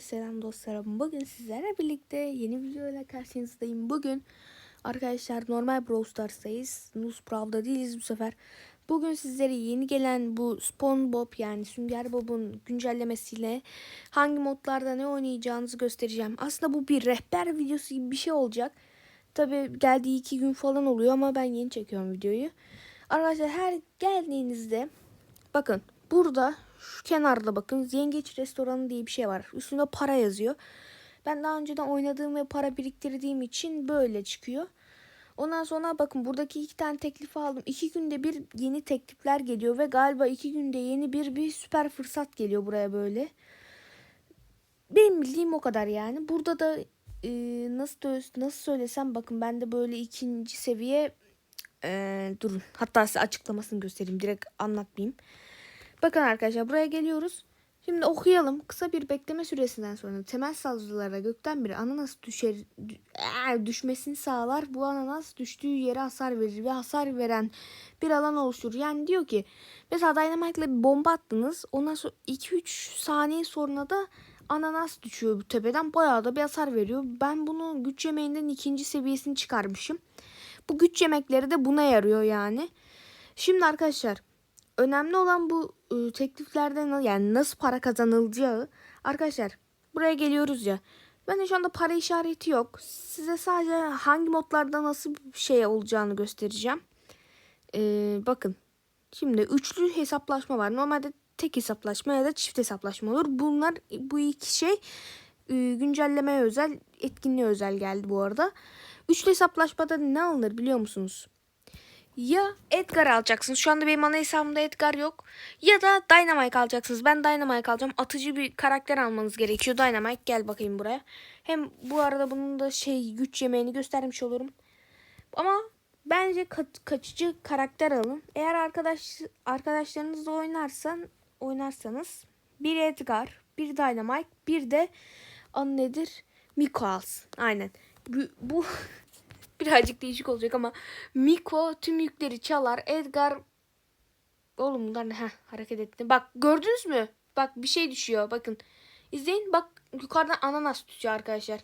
selam dostlarım. Bugün sizlerle birlikte yeni videoyla karşınızdayım. Bugün arkadaşlar normal Brawl Stars'tayız. Nus Brawl'da değiliz bu sefer. Bugün sizlere yeni gelen bu SpongeBob yani Sünger Bob'un güncellemesiyle hangi modlarda ne oynayacağınızı göstereceğim. Aslında bu bir rehber videosu gibi bir şey olacak. Tabi geldiği iki gün falan oluyor ama ben yeni çekiyorum videoyu. Arkadaşlar her geldiğinizde bakın burada şu kenarda bakın Yengeç Restoranı diye bir şey var. Üstünde para yazıyor. Ben daha önceden oynadığım ve para biriktirdiğim için böyle çıkıyor. Ondan sonra bakın buradaki iki tane teklifi aldım. İki günde bir yeni teklifler geliyor ve galiba iki günde yeni bir bir süper fırsat geliyor buraya böyle. Benim bildiğim o kadar yani. Burada da e, nasıl nasıl söylesem bakın ben de böyle ikinci seviye e, durun. Hatta size açıklamasını göstereyim. Direkt anlatmayayım. Bakın arkadaşlar buraya geliyoruz. Şimdi okuyalım. Kısa bir bekleme süresinden sonra temel saldırılara gökten bir ananas düşer, dü- düşmesini sağlar. Bu ananas düştüğü yere hasar verir ve hasar veren bir alan oluşturur. Yani diyor ki mesela Dynamite ile bir bomba attınız. Ondan sonra 2-3 saniye sonra da ananas düşüyor bu tepeden. Bayağı da bir hasar veriyor. Ben bunu güç yemeğinden ikinci seviyesini çıkarmışım. Bu güç yemekleri de buna yarıyor yani. Şimdi arkadaşlar önemli olan bu e, tekliflerden yani nasıl para kazanılacağı. Arkadaşlar buraya geliyoruz ya. Bende şu anda para işareti yok. Size sadece hangi modlarda nasıl bir şey olacağını göstereceğim. Ee, bakın. Şimdi üçlü hesaplaşma var. Normalde tek hesaplaşma ya da çift hesaplaşma olur. Bunlar bu iki şey güncellemeye özel, etkinliğe özel geldi bu arada. Üçlü hesaplaşmada ne alınır biliyor musunuz? Ya Edgar alacaksınız. Şu anda benim ana hesabımda Edgar yok. Ya da Dynamite alacaksınız. Ben Dynamite alacağım. Atıcı bir karakter almanız gerekiyor. Dynamite gel bakayım buraya. Hem bu arada bunun da şey güç yemeğini göstermiş olurum. Ama bence ka- kaçıcı karakter alın. Eğer arkadaş arkadaşlarınızla oynarsan oynarsanız bir Edgar, bir Dynamite, bir de adı nedir? Miko alsın. Aynen. Bu, bu birazcık değişik olacak ama Miko tüm yükleri çalar. Edgar oğlum bunlar ne? Heh, hareket etti. Bak gördünüz mü? Bak bir şey düşüyor. Bakın. İzleyin. Bak yukarıdan ananas düşüyor arkadaşlar.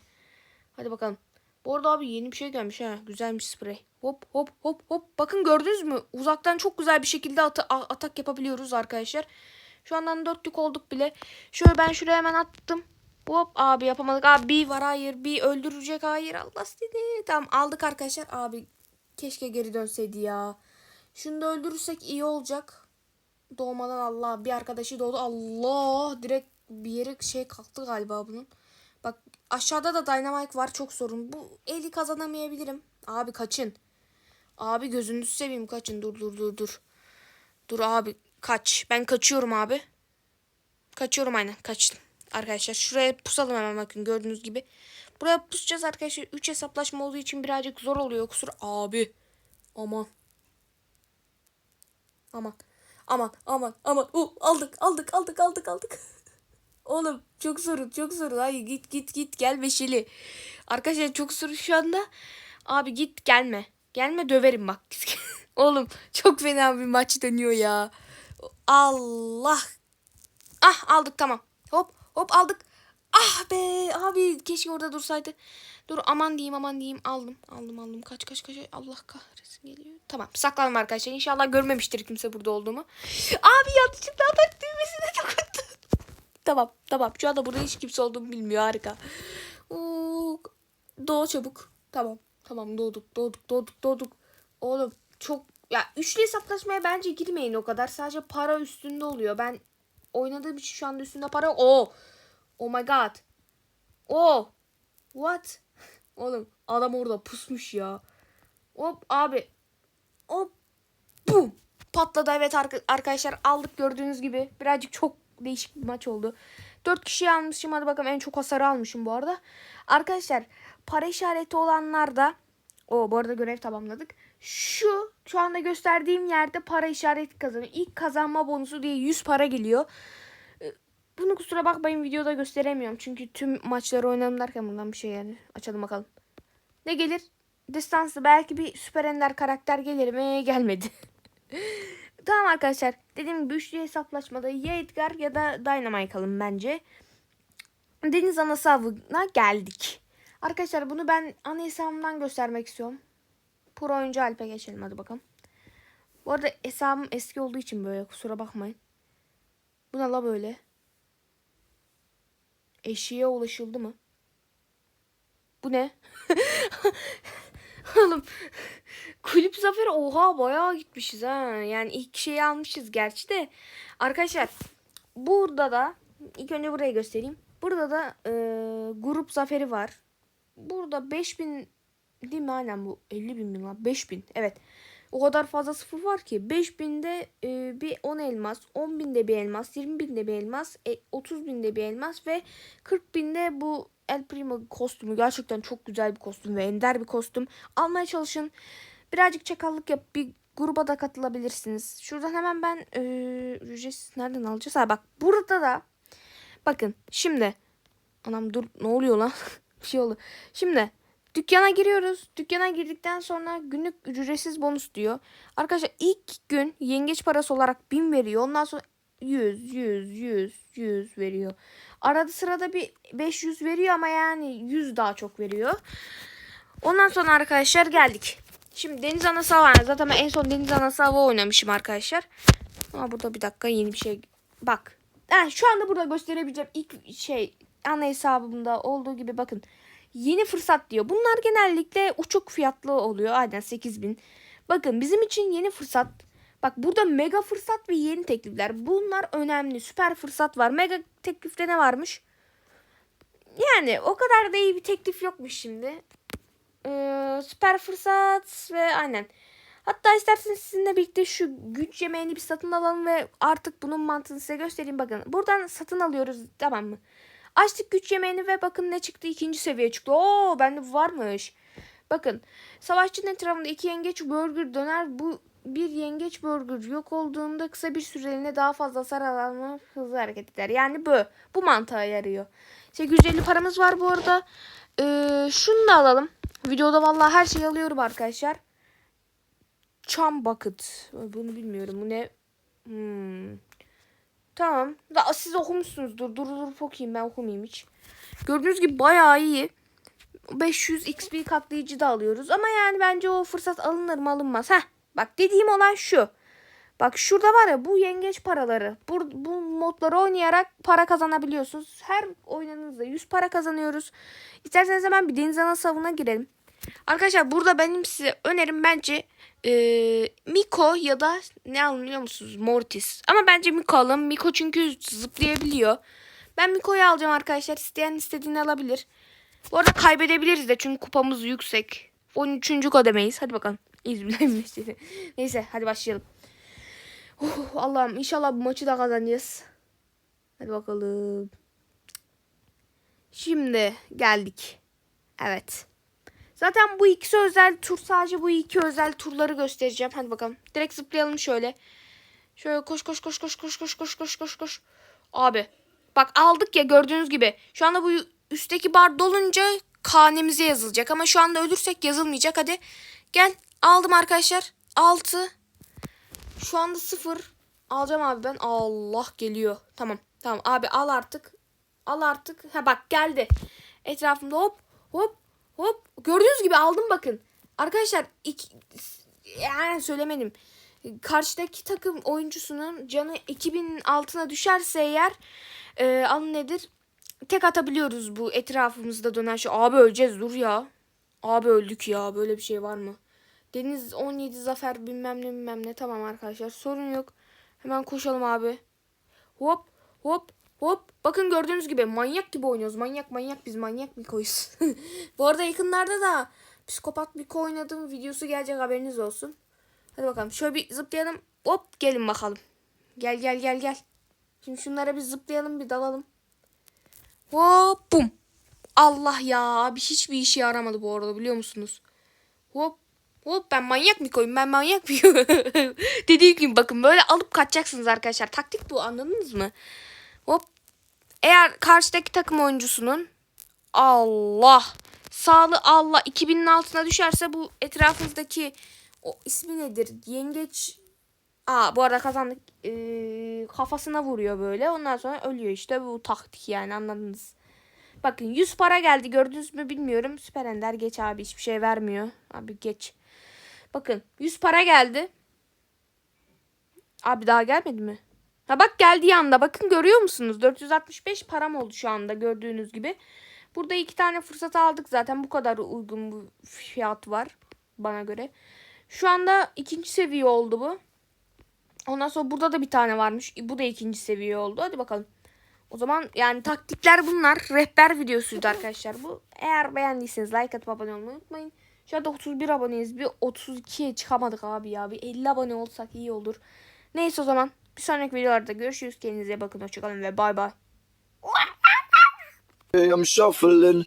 Hadi bakalım. Bu arada abi yeni bir şey gelmiş ha. Güzelmiş sprey. Hop hop hop hop. Bakın gördünüz mü? Uzaktan çok güzel bir şekilde at- atak yapabiliyoruz arkadaşlar. Şu andan dörtlük olduk bile. Şöyle ben şuraya hemen attım. Hop abi yapamadık. Abi bir var hayır. Bir öldürecek hayır. Allah seni. Tamam aldık arkadaşlar. Abi keşke geri dönseydi ya. Şunu da öldürürsek iyi olacak. Doğmadan Allah bir arkadaşı doğdu. Allah direkt bir yere şey kalktı galiba bunun. Bak aşağıda da Dynamite var çok sorun. Bu eli kazanamayabilirim. Abi kaçın. Abi gözünüzü seveyim kaçın. Dur dur dur dur. Dur abi kaç. Ben kaçıyorum abi. Kaçıyorum aynen kaçtım. Arkadaşlar şuraya pusalım hemen bakın gördüğünüz gibi. Buraya pusacağız arkadaşlar. 3 hesaplaşma olduğu için birazcık zor oluyor. Kusur abi. Aman. Aman. Aman aman aman. Uh, aldık aldık aldık aldık aldık. Oğlum çok sorun çok sorun. Hayır git git git gel beşili. Arkadaşlar çok sorun şu anda. Abi git gelme. Gelme döverim bak. Oğlum çok fena bir maç dönüyor ya. Allah. Ah aldık tamam. Hop hop aldık. Ah be abi keşke orada dursaydı. Dur aman diyeyim aman diyeyim aldım aldım aldım kaç kaç kaç Allah kahretsin geliyor. Tamam saklanma arkadaşlar İnşallah görmemiştir kimse burada olduğumu. Abi yanlışlıkla atak düğmesine dokundum. tamam tamam şu anda burada hiç kimse olduğumu bilmiyor harika. Oo, doğ çabuk. Tamam tamam doğduk doğduk doğduk doğduk. Oğlum çok ya üçlü hesaplaşmaya bence girmeyin o kadar. Sadece para üstünde oluyor. Ben oynadığım için şu anda üstünde para yok. Oh. Oh my god. Oh. What? Oğlum adam orada pusmuş ya. Hop abi. Hop. Bum. Patladı evet arka- arkadaşlar aldık gördüğünüz gibi. Birazcık çok değişik bir maç oldu. 4 kişi almışım hadi bakalım en çok hasarı almışım bu arada. Arkadaşlar para işareti olanlar da o bu arada görev tamamladık. Şu şu anda gösterdiğim yerde para işareti kazanıyor. İlk kazanma bonusu diye 100 para geliyor. Ee, Bunu kusura bakmayın videoda gösteremiyorum. Çünkü tüm maçları oynadım derken bundan bir şey yani. Açalım bakalım. Ne gelir? Distanslı belki bir süper ender karakter gelir mi? Gelmedi. tamam arkadaşlar. Dediğim gibi üçlü hesaplaşmada ya Edgar ya da Dynamite alın bence. Deniz anası avına geldik. Arkadaşlar bunu ben ana hesabımdan göstermek istiyorum. Pro oyuncu Alp'e geçelim hadi bakalım. Bu arada hesabım eski olduğu için böyle kusura bakmayın. Bu ne la böyle? Eşiğe ulaşıldı mı? Bu ne? Oğlum kulüp zaferi oha bayağı gitmişiz ha. Yani ilk şeyi almışız gerçi de. Arkadaşlar burada da ilk önce burayı göstereyim. Burada da e, grup zaferi var. Burada 5000 değil mi aynen bu 50 bin mi lan 5000 evet. O kadar fazla sıfır var ki 5000'de e, bir 10 elmas, 10 binde bir elmas, 20 binde bir elmas, e, 30 binde bir elmas ve 40 binde bu El Primo kostümü gerçekten çok güzel bir kostüm ve ender bir kostüm. Almaya çalışın. Birazcık çakallık yap. Bir gruba da katılabilirsiniz. Şuradan hemen ben e, ücretsiz nereden alacağız? Ha bak burada da bakın şimdi anam dur ne oluyor lan? bir şey oldu. Şimdi dükkana giriyoruz. Dükkana girdikten sonra günlük ücretsiz bonus diyor. Arkadaşlar ilk gün yengeç parası olarak 1000 veriyor. Ondan sonra 100, 100, 100, 100 veriyor. Arada sırada bir 500 veriyor ama yani 100 daha çok veriyor. Ondan sonra arkadaşlar geldik. Şimdi Deniz Anası Hava. Zaten en son Deniz Anası Hava oynamışım arkadaşlar. Ama burada bir dakika yeni bir şey. Bak. Yani şu anda burada gösterebileceğim ilk şey ana hesabımda olduğu gibi bakın. Yeni fırsat diyor. Bunlar genellikle uçuk fiyatlı oluyor. Aynen 8000. Bakın bizim için yeni fırsat. Bak burada mega fırsat ve yeni teklifler. Bunlar önemli. Süper fırsat var. Mega teklifte ne varmış? Yani o kadar da iyi bir teklif yokmuş şimdi. Ee, süper fırsat ve aynen. Hatta isterseniz sizinle birlikte şu güç yemeğini bir satın alalım ve artık bunun mantığını size göstereyim. Bakın buradan satın alıyoruz tamam mı? Açtık güç yemeğini ve bakın ne çıktı? ikinci seviye çıktı. Oo bende bu varmış. Bakın savaşçının etrafında iki yengeç burger döner. Bu bir yengeç burger yok olduğunda kısa bir süreliğine daha fazla hasar alanı hızlı hareket eder. Yani bu. Bu mantığa yarıyor. 850 paramız var bu arada. Ee, şunu da alalım. Videoda vallahi her şeyi alıyorum arkadaşlar. Çam bucket. Bunu bilmiyorum. Bu ne? Hmm. Tamam. Da siz okumuşsunuzdur. Dur dur okuyayım ben okumayayım hiç. Gördüğünüz gibi bayağı iyi. 500 XP katlayıcı da alıyoruz. Ama yani bence o fırsat alınır mı alınmaz. Heh. Bak dediğim olay şu. Bak şurada var ya bu yengeç paraları. Bu, bu modları oynayarak para kazanabiliyorsunuz. Her oynadığınızda 100 para kazanıyoruz. İsterseniz hemen bir deniz ana savuna girelim. Arkadaşlar burada benim size önerim bence e, Miko ya da ne alın biliyor musunuz? Mortis. Ama bence Miko alın. Miko çünkü zıplayabiliyor. Ben Miko'yu alacağım arkadaşlar. İsteyen istediğini alabilir. Bu arada kaybedebiliriz de çünkü kupamız yüksek. 13. kademeyiz. Hadi bakalım. Neyse hadi başlayalım. Oh, Allah'ım inşallah bu maçı da kazanacağız. Hadi bakalım. Şimdi geldik. Evet. Zaten bu ikisi özel tur sadece bu iki özel turları göstereceğim. Hadi bakalım. Direkt zıplayalım şöyle. Şöyle koş koş koş koş koş koş koş koş koş koş. Abi bak aldık ya gördüğünüz gibi. Şu anda bu üstteki bar dolunca kanemize yazılacak ama şu anda ölürsek yazılmayacak. Hadi gel aldım arkadaşlar. 6 şu anda 0 alacağım abi ben. Allah geliyor. Tamam tamam abi al artık. Al artık. Ha bak geldi. Etrafımda hop hop Hop gördüğünüz gibi aldım bakın. Arkadaşlar iki, yani söylemedim. Karşıdaki takım oyuncusunun canı 2000 altına düşerse eğer e, alın nedir? Tek atabiliyoruz bu etrafımızda dönen şey. Abi öleceğiz dur ya. Abi öldük ya böyle bir şey var mı? Deniz 17 zafer bilmem ne bilmem ne. Tamam arkadaşlar sorun yok. Hemen koşalım abi. Hop hop Hop bakın gördüğünüz gibi manyak gibi oynuyoruz. Manyak manyak biz manyak bir koyuz. Bu arada yakınlarda da psikopat bir oynadığım videosu gelecek haberiniz olsun. Hadi bakalım şöyle bir zıplayalım. Hop gelin bakalım. Gel gel gel gel. Şimdi şunlara bir zıplayalım bir dalalım. Hop bum. Allah ya abi hiçbir işe yaramadı bu arada biliyor musunuz? Hop Hop ben manyak mı koyayım ben manyak mıyım? Dediğim gibi bakın böyle alıp kaçacaksınız arkadaşlar. Taktik bu anladınız mı? Hop. Eğer karşıdaki takım oyuncusunun Allah sağlı Allah 2000'in altına düşerse bu etrafınızdaki o ismi nedir? Yengeç Aa bu arada kazandık. Ee, kafasına vuruyor böyle. Ondan sonra ölüyor işte. Bu taktik yani anladınız. Bakın 100 para geldi gördünüz mü bilmiyorum. Süper Ender geç abi hiçbir şey vermiyor. Abi geç. Bakın 100 para geldi. Abi daha gelmedi mi? Ha bak geldi yanda. Bakın görüyor musunuz? 465 param oldu şu anda gördüğünüz gibi. Burada iki tane fırsat aldık zaten. Bu kadar uygun bu fiyat var bana göre. Şu anda ikinci seviye oldu bu. Ondan sonra burada da bir tane varmış. Bu da ikinci seviye oldu. Hadi bakalım. O zaman yani taktikler bunlar. Rehber videosuydu arkadaşlar bu. Eğer beğendiyseniz like atıp abone olmayı unutmayın. Şu anda 31 aboneyiz. Bir 32'ye çıkamadık abi ya. Bir 50 abone olsak iyi olur. Neyse o zaman. Bir sonraki videolarda görüşürüz. Kendinize bakın. Hoşçakalın ve bay bay. I'm shuffling.